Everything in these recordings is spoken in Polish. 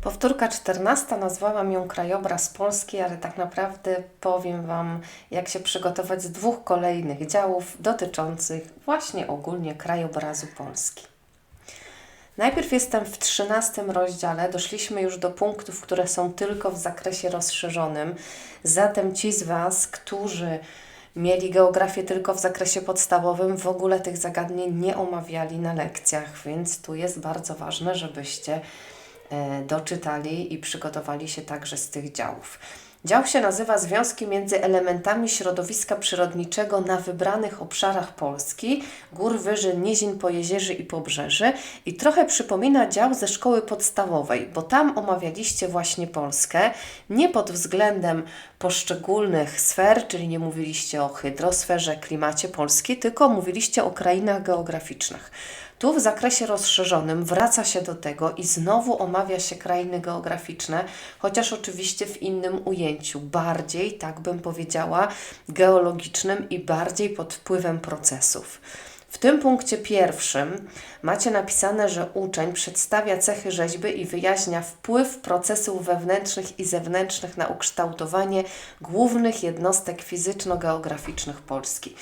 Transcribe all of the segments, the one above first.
Powtórka 14 nazwałam ją Krajobraz Polski, ale tak naprawdę powiem Wam, jak się przygotować z dwóch kolejnych działów dotyczących właśnie ogólnie krajobrazu Polski. Najpierw jestem w 13 rozdziale, doszliśmy już do punktów, które są tylko w zakresie rozszerzonym. Zatem ci z Was, którzy mieli geografię tylko w zakresie podstawowym, w ogóle tych zagadnień nie omawiali na lekcjach, więc tu jest bardzo ważne, żebyście doczytali i przygotowali się także z tych działów. Dział się nazywa Związki między elementami środowiska przyrodniczego na wybranych obszarach Polski, gór, wyżyn, nizin, pojezierzy i pobrzeży i trochę przypomina dział ze szkoły podstawowej, bo tam omawialiście właśnie Polskę, nie pod względem poszczególnych sfer, czyli nie mówiliście o hydrosferze, klimacie Polski, tylko mówiliście o krainach geograficznych. Tu w zakresie rozszerzonym wraca się do tego i znowu omawia się krainy geograficzne, chociaż oczywiście w innym ujęciu, bardziej, tak bym powiedziała, geologicznym i bardziej pod wpływem procesów. W tym punkcie pierwszym macie napisane, że uczeń przedstawia cechy rzeźby i wyjaśnia wpływ procesów wewnętrznych i zewnętrznych na ukształtowanie głównych jednostek fizyczno-geograficznych Polski.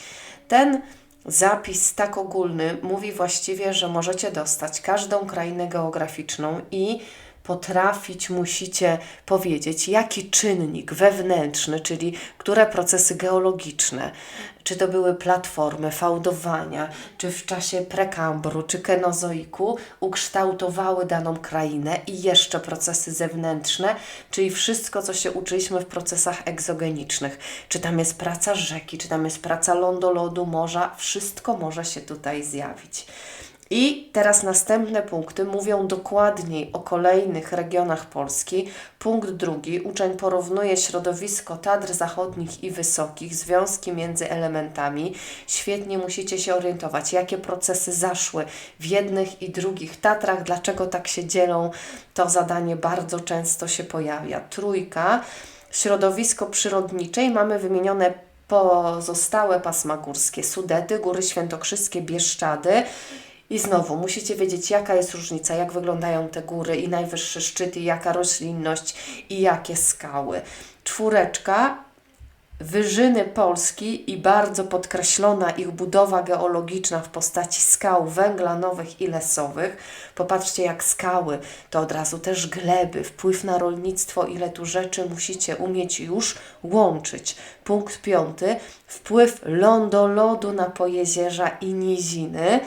Ten Zapis tak ogólny mówi właściwie, że możecie dostać każdą krainę geograficzną i potrafić musicie powiedzieć, jaki czynnik wewnętrzny, czyli które procesy geologiczne, czy to były platformy fałdowania, czy w czasie prekambru, czy kenozoiku, ukształtowały daną krainę i jeszcze procesy zewnętrzne, czyli wszystko, co się uczyliśmy w procesach egzogenicznych. Czy tam jest praca rzeki, czy tam jest praca lądolodu, morza, wszystko może się tutaj zjawić. I teraz następne punkty mówią dokładniej o kolejnych regionach Polski. Punkt drugi. Uczeń porównuje środowisko Tatr Zachodnich i Wysokich, związki między elementami. Świetnie musicie się orientować, jakie procesy zaszły w jednych i drugich Tatrach, dlaczego tak się dzielą. To zadanie bardzo często się pojawia. Trójka. Środowisko przyrodnicze i mamy wymienione pozostałe pasma górskie, Sudety, Góry Świętokrzyskie, Bieszczady i znowu musicie wiedzieć, jaka jest różnica, jak wyglądają te góry i najwyższe szczyty, jaka roślinność i jakie skały. Czwóreczka, wyżyny Polski i bardzo podkreślona ich budowa geologiczna w postaci skał węglanowych i lesowych. Popatrzcie, jak skały, to od razu też gleby, wpływ na rolnictwo, ile tu rzeczy musicie umieć już łączyć. Punkt piąty, wpływ lądolodu na pojezierza i niziny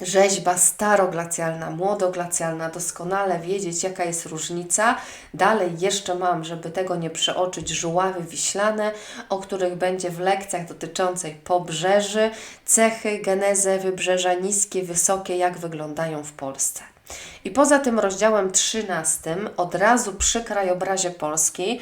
rzeźba staroglacjalna, młodoglacjalna, doskonale wiedzieć, jaka jest różnica. Dalej jeszcze mam, żeby tego nie przeoczyć, żuławy wiślane, o których będzie w lekcjach dotyczącej pobrzeży, cechy, genezę wybrzeża, niskie, wysokie, jak wyglądają w Polsce. I poza tym rozdziałem 13, od razu przy krajobrazie Polski,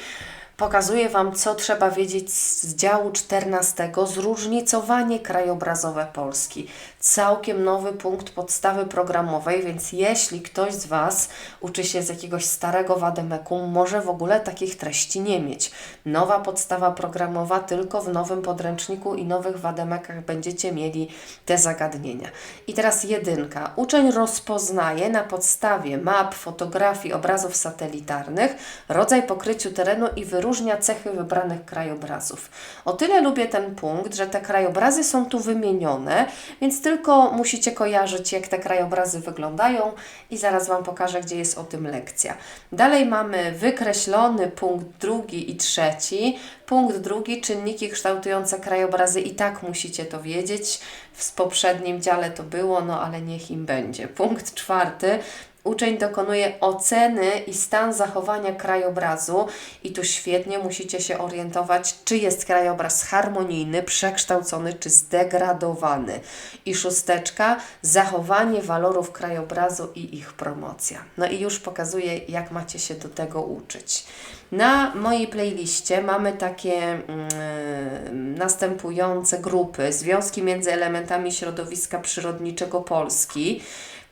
Pokazuję Wam, co trzeba wiedzieć z działu 14. Zróżnicowanie krajobrazowe Polski. Całkiem nowy punkt podstawy programowej, więc jeśli ktoś z Was uczy się z jakiegoś starego wademeku, może w ogóle takich treści nie mieć. Nowa podstawa programowa tylko w nowym podręczniku i nowych wademekach będziecie mieli te zagadnienia. I teraz jedynka. Uczeń rozpoznaje na podstawie map, fotografii, obrazów satelitarnych rodzaj pokryciu terenu i wyróżnienia wyróżnia cechy wybranych krajobrazów. O tyle lubię ten punkt, że te krajobrazy są tu wymienione, więc tylko musicie kojarzyć, jak te krajobrazy wyglądają i zaraz Wam pokażę, gdzie jest o tym lekcja. Dalej mamy wykreślony punkt drugi i trzeci. Punkt drugi, czynniki kształtujące krajobrazy i tak musicie to wiedzieć. W poprzednim dziale to było, no ale niech im będzie. Punkt czwarty, Uczeń dokonuje oceny i stan zachowania krajobrazu i tu świetnie musicie się orientować, czy jest krajobraz harmonijny, przekształcony, czy zdegradowany. I szósteczka, zachowanie walorów krajobrazu i ich promocja. No i już pokazuję, jak macie się do tego uczyć. Na mojej playliście mamy takie mm, następujące grupy: związki między elementami środowiska przyrodniczego Polski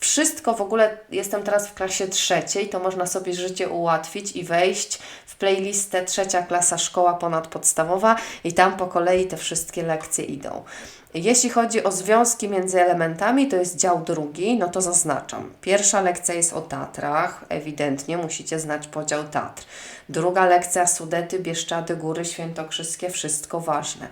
wszystko w ogóle, jestem teraz w klasie trzeciej, to można sobie życie ułatwić i wejść w playlistę trzecia klasa szkoła ponadpodstawowa i tam po kolei te wszystkie lekcje idą. Jeśli chodzi o związki między elementami, to jest dział drugi, no to zaznaczam. Pierwsza lekcja jest o Tatrach, ewidentnie musicie znać podział Tatr. Druga lekcja Sudety, Bieszczady, Góry Świętokrzyskie, wszystko ważne.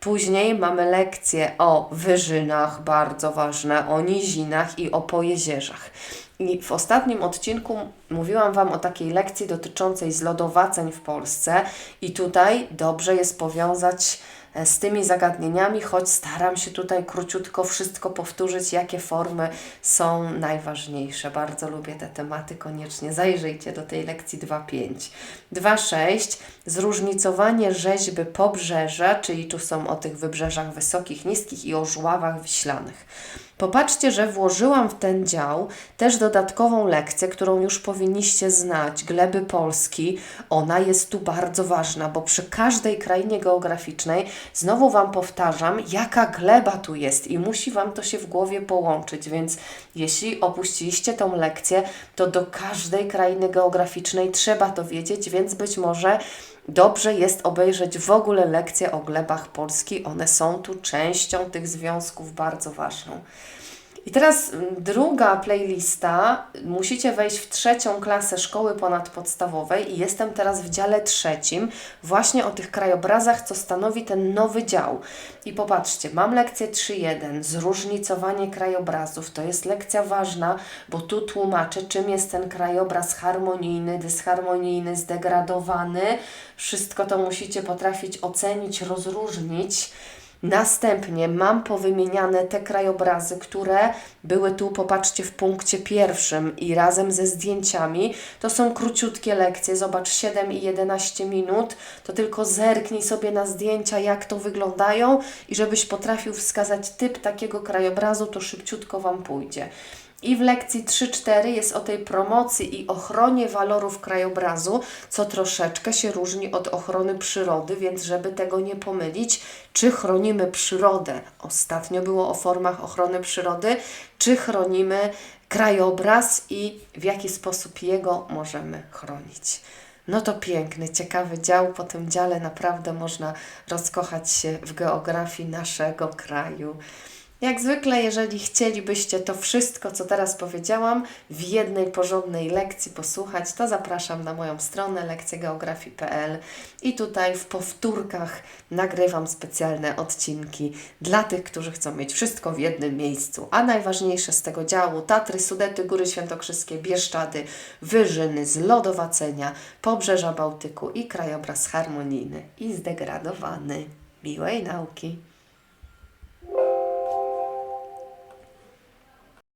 Później mamy lekcje o wyżynach, bardzo ważne, o nizinach i o pojezierzach. I w ostatnim odcinku mówiłam Wam o takiej lekcji dotyczącej zlodowaceń w Polsce, i tutaj dobrze jest powiązać z tymi zagadnieniami, choć staram się tutaj króciutko wszystko powtórzyć, jakie formy są najważniejsze. Bardzo lubię te tematy, koniecznie zajrzyjcie do tej lekcji 2.5. 2.6 zróżnicowanie rzeźby pobrzeża, czyli tu są o tych wybrzeżach wysokich, niskich i o żławach wiślanych. Popatrzcie, że włożyłam w ten dział też dodatkową lekcję, którą już powinniście znać, gleby Polski. Ona jest tu bardzo ważna, bo przy każdej krainie geograficznej znowu Wam powtarzam, jaka gleba tu jest i musi Wam to się w głowie połączyć, więc jeśli opuściliście tą lekcję, to do każdej krainy geograficznej trzeba to wiedzieć, więc być może Dobrze jest obejrzeć w ogóle lekcje o glebach Polski. One są tu częścią tych związków bardzo ważną. I teraz druga playlista. Musicie wejść w trzecią klasę szkoły ponadpodstawowej i jestem teraz w dziale trzecim, właśnie o tych krajobrazach, co stanowi ten nowy dział. I popatrzcie, mam lekcję 3.1, zróżnicowanie krajobrazów. To jest lekcja ważna, bo tu tłumaczę, czym jest ten krajobraz harmonijny, dysharmonijny, zdegradowany. Wszystko to musicie potrafić ocenić, rozróżnić. Następnie mam powymieniane te krajobrazy, które były tu, popatrzcie, w punkcie pierwszym i razem ze zdjęciami. To są króciutkie lekcje, zobacz 7 i 11 minut. To tylko zerknij sobie na zdjęcia, jak to wyglądają i żebyś potrafił wskazać typ takiego krajobrazu, to szybciutko Wam pójdzie. I w lekcji 3-4 jest o tej promocji i ochronie walorów krajobrazu, co troszeczkę się różni od ochrony przyrody, więc żeby tego nie pomylić, czy chronimy przyrodę? Ostatnio było o formach ochrony przyrody, czy chronimy krajobraz i w jaki sposób jego możemy chronić. No to piękny, ciekawy dział. Po tym dziale naprawdę można rozkochać się w geografii naszego kraju. Jak zwykle, jeżeli chcielibyście to wszystko, co teraz powiedziałam, w jednej porządnej lekcji posłuchać, to zapraszam na moją stronę lekcjegeografii.pl i tutaj w powtórkach nagrywam specjalne odcinki dla tych, którzy chcą mieć wszystko w jednym miejscu. A najważniejsze z tego działu Tatry, Sudety, Góry Świętokrzyskie, Bieszczady, Wyżyny, Zlodowacenia, Pobrzeża Bałtyku i krajobraz harmonijny i zdegradowany. Miłej nauki!